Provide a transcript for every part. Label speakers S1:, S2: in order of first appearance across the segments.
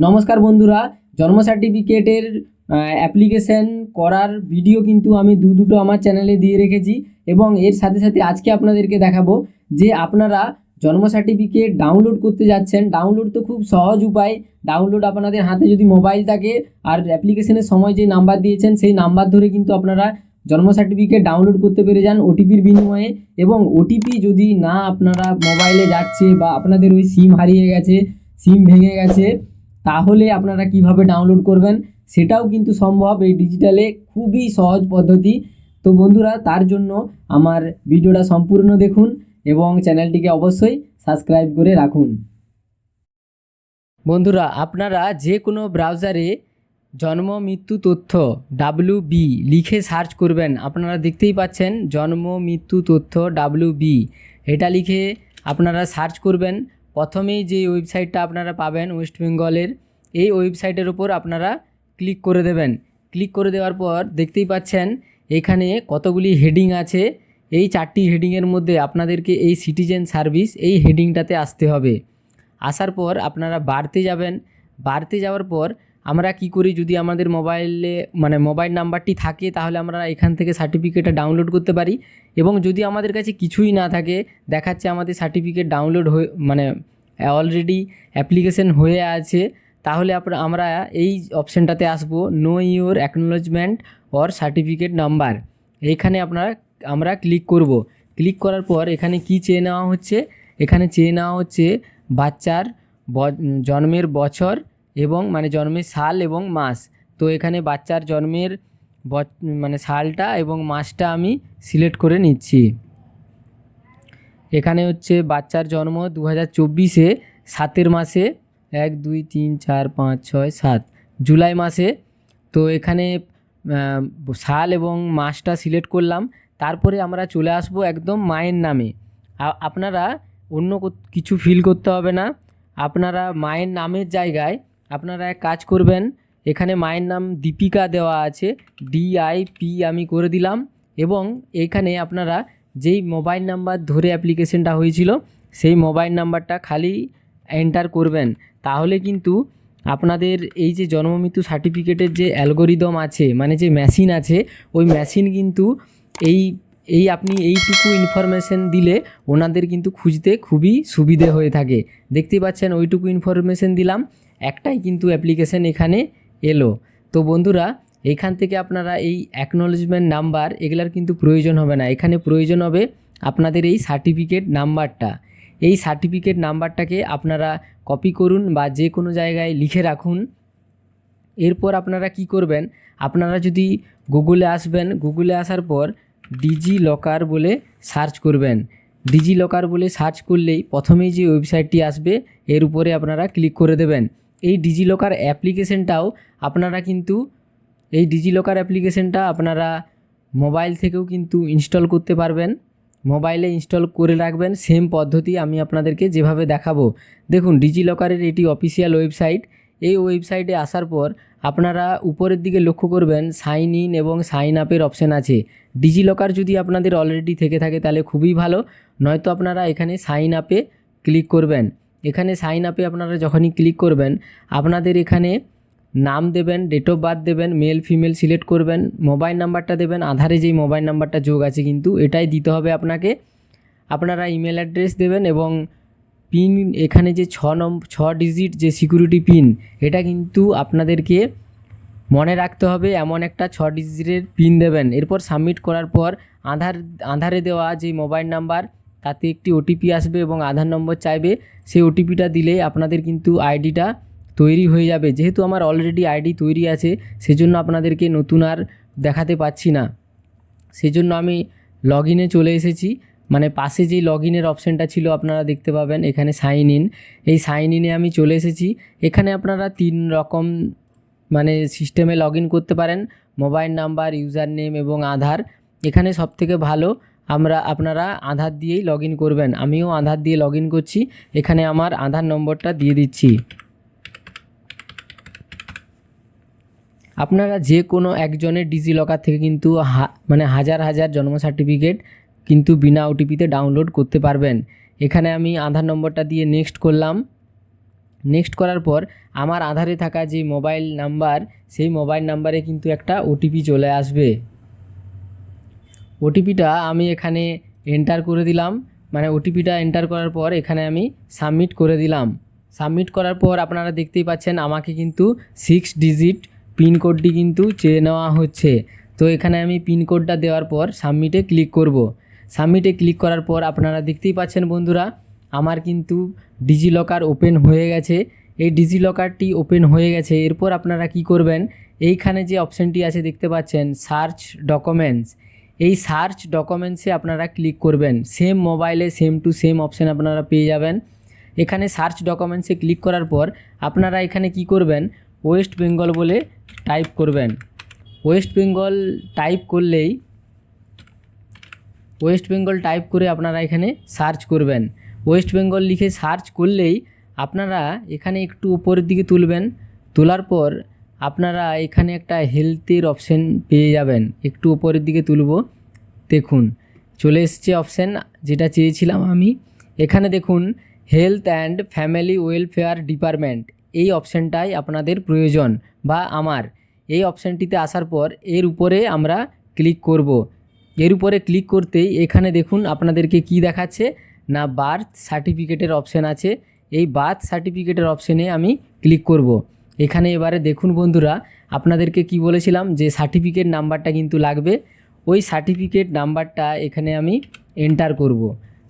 S1: নমস্কার বন্ধুরা, জন্ম সার্টিফিকেটের অ্যাপ্লিকেশন করার ভিডিও কিন্তু আমি দু দুটো আমার চ্যানেলে দিয়ে রেখেছি এবং এর সাথে সাথে আজকে আপনাদেরকে দেখাবো যে আপনারা জন্ম সার্টিফিকেট ডাউনলোড করতে যাচ্ছেন। ডাউনলোড তো খুব সহজ উপায়। ডাউনলোড আপনাদের হাতে যদি মোবাইল থাকে আর অ্যাপ্লিকেশনের সময় যে নাম্বার দিয়েছেন, সেই নাম্বার ধরে কিন্তু আপনারা জন্ম সার্টিফিকেট ডাউনলোড করতে পেরে যান ওটিপির বিনিময়ে এবং ওটিপি যদি না আপনারা মোবাইলে যাচ্ছে বা আপনাদের ওই সিম হারিয়ে গেছে সিম ভেঙে গেছে তাহলে আপনারা কীভাবে ডাউনলোড করবেন? সেটাও কিন্তু সম্ভব এই ডিজিটালে খুবই সহজ পদ্ধতি। তো বন্ধুরা, তার জন্য আমার ভিডিওটা সম্পূর্ণ দেখুন এবং চ্যানেলটিকে অবশ্যই সাবস্ক্রাইব করে রাখুন। বন্ধুরা, আপনারা যে কোনো ব্রাউজারে জন্ম, মৃত্যু তথ্য ডাব্লু বি লিখে সার্চ করবেন। আপনারা দেখতেই পাচ্ছেন, জন্ম, মৃত্যু তথ্য ডাব্লু বি এটা লিখে আপনারা সার্চ করবেন। প্রথমেই যে ওয়েবসাইটটা আপনারা পাবেন ওয়েস্ট বেঙ্গলের, এই ওয়েবসাইটের ওপর আপনারা ক্লিক করে দেবেন। ক্লিক করে দেওয়ার পর দেখতেই পাচ্ছেন, এখানে কতগুলি হেডিং আছে। এই চারটি হেডিংয়ের মধ্যে আপনাদেরকে এই সিটিজেন সার্ভিস, এই হেডিংটাতে আসতে হবে। আসার পর আপনারা বাড়তে যাবেন। বাড়তে যাওয়ার পর আমরা কি করি যদি আমাদের মোবাইলে মানে মোবাইল নাম্বারটি থাকে, তাহলে আমরা এখান থেকে সার্টিফিকেটটা ডাউনলোড করতে পারি। এবং যদি আমাদের কাছে কিছুই না থাকে, দেখাচ্ছে আমাদের সার্টিফিকেট ডাউনলোড হয়ে মানে অলরেডি অ্যাপ্লিকেশন হয়ে আছে, তাহলে আমরা এই অপশানটাতে আসব know your acknowledgement or certificate number এইখানে আপনারা, আমরা ক্লিক করব। ক্লিক করার পর এখানে কি চেয়ে নেওয়া হচ্ছে? এখানে চেয়ে নেওয়া হচ্ছে বাচ্চার জন্মের বছর এবং মানে জন্মের সাল এবং মাস। তো এখানে বাচ্চার জন্মের মানে সালটা এবং মাসটা আমি সিলেক্ট করে নিচ্ছি। এখানে হচ্ছে বাচ্চার জন্ম দু হাজার চব্বিশে, সাতের মাসে এক, দুই, তিন, চার, পাঁচ, ছয়, সাত। জুলাই মাসে। তো এখানে সাল এবং মাসটা সিলেক্ট করলাম। তারপরে আমরা চলে আসব একদম মায়ের নামে। আপনারা অন্য কিছু ফিল করতে হবে না। আপনারা মায়ের নামের জায়গায় আপনারা এক কাজ করবেন, এখানে মায়ের নাম দীপিকা দেওয়া আছে ডিআইপি আমি করে দিলাম এবং এখানে আপনারা যেই মোবাইল নাম্বার ধরে অ্যাপ্লিকেশনটা হয়েছিল, সেই মোবাইল নাম্বারটা খালি এন্টার করবেন। তাহলে কিন্তু আপনাদের এই যে জন্ম মৃত্যু সার্টিফিকেটের যে অ্যালগোরিদম আছে মানে যে মেশিন আছে, ওই মেশিন কিন্তু এই এই আপনি এইটুকু ইনফরমেশন দিলে ওনাদের কিন্তু খুঁজতে খুবই সুবিধে হয়ে থাকে। দেখতে পাচ্ছেন ওইটুকু ইনফরমেশন দিলাম। একটাই কিন্তু অ্যাপ্লিকেশন এখানে এলো। তো বন্ধুরা, এখান থেকে আপনারা এই অ্যাকনোলজমেন্ট নাম্বার এগুলার কিন্তু প্রয়োজন হবে না। এখানে প্রয়োজন হবে আপনাদের এই সার্টিফিকেট নাম্বারটা এই সার্টিফিকেট নাম্বারটাকে আপনারা কপি করুন বা যে কোনো জায়গায় লিখে রাখুন। এরপর আপনারা কি করবেন? আপনারা যদি গুগলে আসবেন গুগলে আসার পর ডিজি লকার বলে সার্চ করবেন। ডিজি লকার বলে সার্চ করলেই প্রথমেই যে ওয়েবসাইটটি আসবে, এর উপরে আপনারা ক্লিক করে দেবেন। এই ডিজি লকার অ্যাপ্লিকেশনটাও আপনারা কিন্তু, এই ডিজি লকার অ্যাপ্লিকেশনটা আপনারা মোবাইল থেকেও কিন্তু ইনস্টল করতে পারবেন। মোবাইলে ইনস্টল করে রাখবেন সেম পদ্ধতি আমি আপনাদেরকে যেভাবে দেখাবো। দেখুন ডিজি লকারের এটি অফিসিয়াল ওয়েবসাইট এই ওয়েবসাইটে আসার পর আপনারা উপরের দিকে লক্ষ্য করবেন সাইন ইন এবং সাইন আপের অপশান আছে। ডিজি লকার যদি আপনাদের অলরেডি থেকে থাকে, তাহলে খুবই ভালো। নয়তো আপনারা এখানে সাইন আপে ক্লিক করবেন। এখানে সাইন আপে আপনারা যখনই ক্লিক করবেন, আপনাদের এখানে নাম দেবেন ডেট অফ বার্থ দেবেন মেল ফিমেল সিলেক্ট করবেন মোবাইল নাম্বারটা দেবেন, আধারে যেই মোবাইল নাম্বারটা যোগ আছে কিন্তু এটাই দিতে হবে আপনাকে। আপনারা ইমেল অ্যাড্রেস দেবেন এবং পিন এখানে যে ছ নম, ছ ডিজিট যে সিকিউরিটি পিন এটা কিন্তু আপনাদেরকে মনে রাখতে হবে, এমন একটা ছ ডিজিটের পিন দেবেন। এরপর সাবমিট করার পর আধার, আধারে দেওয়া যে মোবাইল নাম্বার তাতে একটি ওটিপি আসবে এবং আধার নম্বর চাইবে, সেই ওটিপিটা দিলে আপনাদের কিন্তু আইডিটা তৈরি হয়ে যাবে। যেহেতু আমার অলরেডি আইডি তৈরি আছে, সেজন্য আপনাদেরকে নতুন আর দেখাতে পাচ্ছি না। সেজন্য আমি লগ ইনে চলে এসেছি। মানে পাশে যেই লগ ইনের অপশানটা ছিল আপনারা দেখতে পাবেন, এখানে সাইন ইন এই সাইন ইনে আমি চলে এসেছি। এখানে আপনারা তিন রকম মানে সিস্টেমে লগ করতে পারেন। মোবাইল নাম্বার ইউজার নেম এবং আধার। এখানে সবথেকে ভালো আমরা আপনারা আধার দিয়েই লগ করবেন। আমিও আধার দিয়ে লগ করছি। এখানে আমার আধার নম্বরটা দিয়ে দিচ্ছি। আপনারা যে কোনো একজনের ডিজি লকার থেকে কিন্তু মানে হাজার হাজার জন্ম সার্টিফিকেট কিন্তু বিনা ওটিপিতে ডাউনলোড করতে পারবেন। এখানে আমি আধার নম্বরটা দিয়ে নেক্সট করলাম। নেক্সট করার পর আমার আধারে থাকা যে মোবাইল নাম্বার সেই মোবাইল নাম্বারে কিন্তু একটা ওটিপি চলে আসবে। ওটিপিটা আমি এখানে এন্টার করে দিলাম। মানে ওটিপিটা এন্টার করার পর এখানে আমি সাবমিট করে দিলাম। সাবমিট করার পর আপনারা দেখতেই পাচ্ছেন আমাকে কিন্তু সিক্স ডিজিট পিনকোডটি কিন্তু চেয়ে নেওয়া হচ্ছে। তো এখানে আমি পিনকোডটা দেওয়ার পর সাবমিটে ক্লিক করব। সাবমিটে ক্লিক করার পর আপনারা দেখতেই পাচ্ছেন বন্ধুরা, আমার কিন্তু ডিজিলকার ওপেন হয়ে গেছে। এই ডিজিলকারটি ওপেন হয়ে গেছে। এরপর আপনারা কি করবেন? এইখানে যে অপশানটি আছে দেখতে পাচ্ছেন সার্চ ডকুমেন্টস এই সার্চ ডকুমেন্টসে আপনারা ক্লিক করবেন। সেম মোবাইলে সেম টু সেম অপশান আপনারা পেয়ে যাবেন। এখানে সার্চ ডকুমেন্টসে ক্লিক করার পর আপনারা এখানে কি করবেন? ওয়েস্ট বেঙ্গল বলে টাইপ করবেন। ওয়েস্ট বেঙ্গল টাইপ করলেই ওয়েস্ট বেঙ্গল টাইপ করে আপনারা এখানে সার্চ করবেন। ওয়েস্ট বেঙ্গল লিখে সার্চ করলেই আপনারা এখানে একটু উপরের দিকে তুলবেন। তোলার পর আপনারা এখানে একটা হেলথের অপশান পেয়ে যাবেন। একটু উপরের দিকে তুলব। দেখুন, চলে এসছে অপশান যেটা চেয়েছিলাম আমি। এখানে দেখুন health and family welfare department এই অপশানটাই আপনাদের প্রয়োজন বা আমার। এই অপশানটিতে আসার পর এর উপরে আমরা ক্লিক করব। এর উপরে ক্লিক করতেই এখানে দেখুন, আপনাদেরকে কি দেখাচ্ছে? না বার্থ সার্টিফিকেটের অপশান আছে। এই বার্থ সার্টিফিকেটের অপশানে আমি ক্লিক করব। এখানে এবারে দেখুন বন্ধুরা, আপনাদেরকে কি বলেছিলাম যে সার্টিফিকেট নাম্বারটা কিন্তু লাগবে। ওই সার্টিফিকেট নাম্বারটা এখানে আমি এন্টার করব।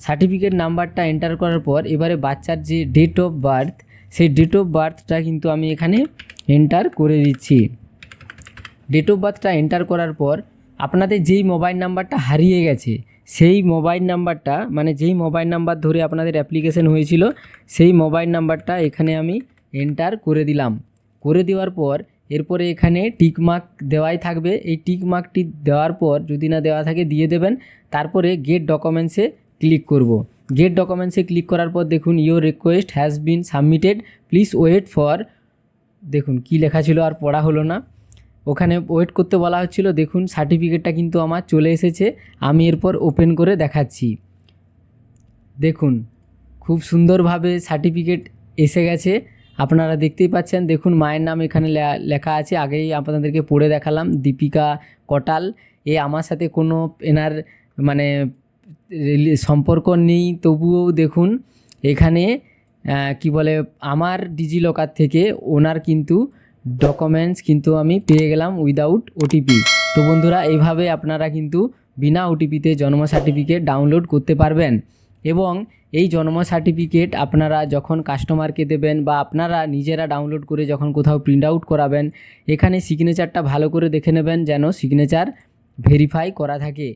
S1: সার্টিফিকেট নাম্বারটা এন্টার করার পর এবারে বাচ্চার যে ডেট অফ বার্থ সেই ডেট অফ বার্থটা কিন্তু আমি এখানে এন্টার করে দিচ্ছি। ডেট অফ বার্থটা এন্টার করার পর আপনাদের যেই মোবাইল নাম্বারটা হারিয়ে গেছে, সেই মোবাইল নাম্বারটা মানে যেই মোবাইল নাম্বার ধরে আপনাদের অ্যাপ্লিকেশন হয়েছিল, সেই মোবাইল নাম্বারটা এখানে আমি এন্টার করে দিলাম। করে দেওয়ার পর, এরপরে এখানে টিক মার্ক দেওয়াই থাকবে। এই টিক মার্কটি দেওয়ার পর যদি না দেওয়া থাকে, দিয়ে দেবেন। তারপরে গেট ডকুমেন্টসে ক্লিক করব। গেট ডকুমেন্টসে ক্লিক করার পর দেখুন your request has been submitted please wait for দেখুন কি লেখা ছিল আর পড়া হলো না। ওখানে ওয়েট করতে বলা হচ্ছিল, দেখুন সার্টিফিকেটটা কিন্তু আমার চলে এসেছে। আমি এরপর ওপেন করে দেখাচ্ছি। দেখুন, খুব সুন্দরভাবে সার্টিফিকেট এসে গেছে। আপনারা দেখতেই পাচ্ছেন, দেখুন মায়ের নাম এখানে লেখা আছে। আগেই আপনাদেরকে পড়ে দেখালাম, দীপিকা কটাল। এ আমার সাথে কোনো এনার মানে সম্পর্ক নেই। তবুও দেখুন, এখানে কি বলে, আমার ডিজিলকার থেকে ওনার কিন্তু ডকুমেন্টস কিন্তু আমি পেয়ে গেলাম উইদাউট ওটিপি তো বন্ধুরা এইভাবে আপনারা কিন্তু বিনা ওটিপিতে জন্ম সার্টিফিকেট ডাউনলোড করতে পারবেন। এবং এই জন্ম সার্টিফিকেট আপনারা যখন কাস্টমারকে দেবেন বা আপনারা নিজেরা ডাউনলোড করে যখন কোথাও প্রিন্ট আউট করাবেন, এখানে সিগনেচারটা ভালো করে দেখে নেবেন যেন সিগনেচার ভেরিফাই করা থাকে।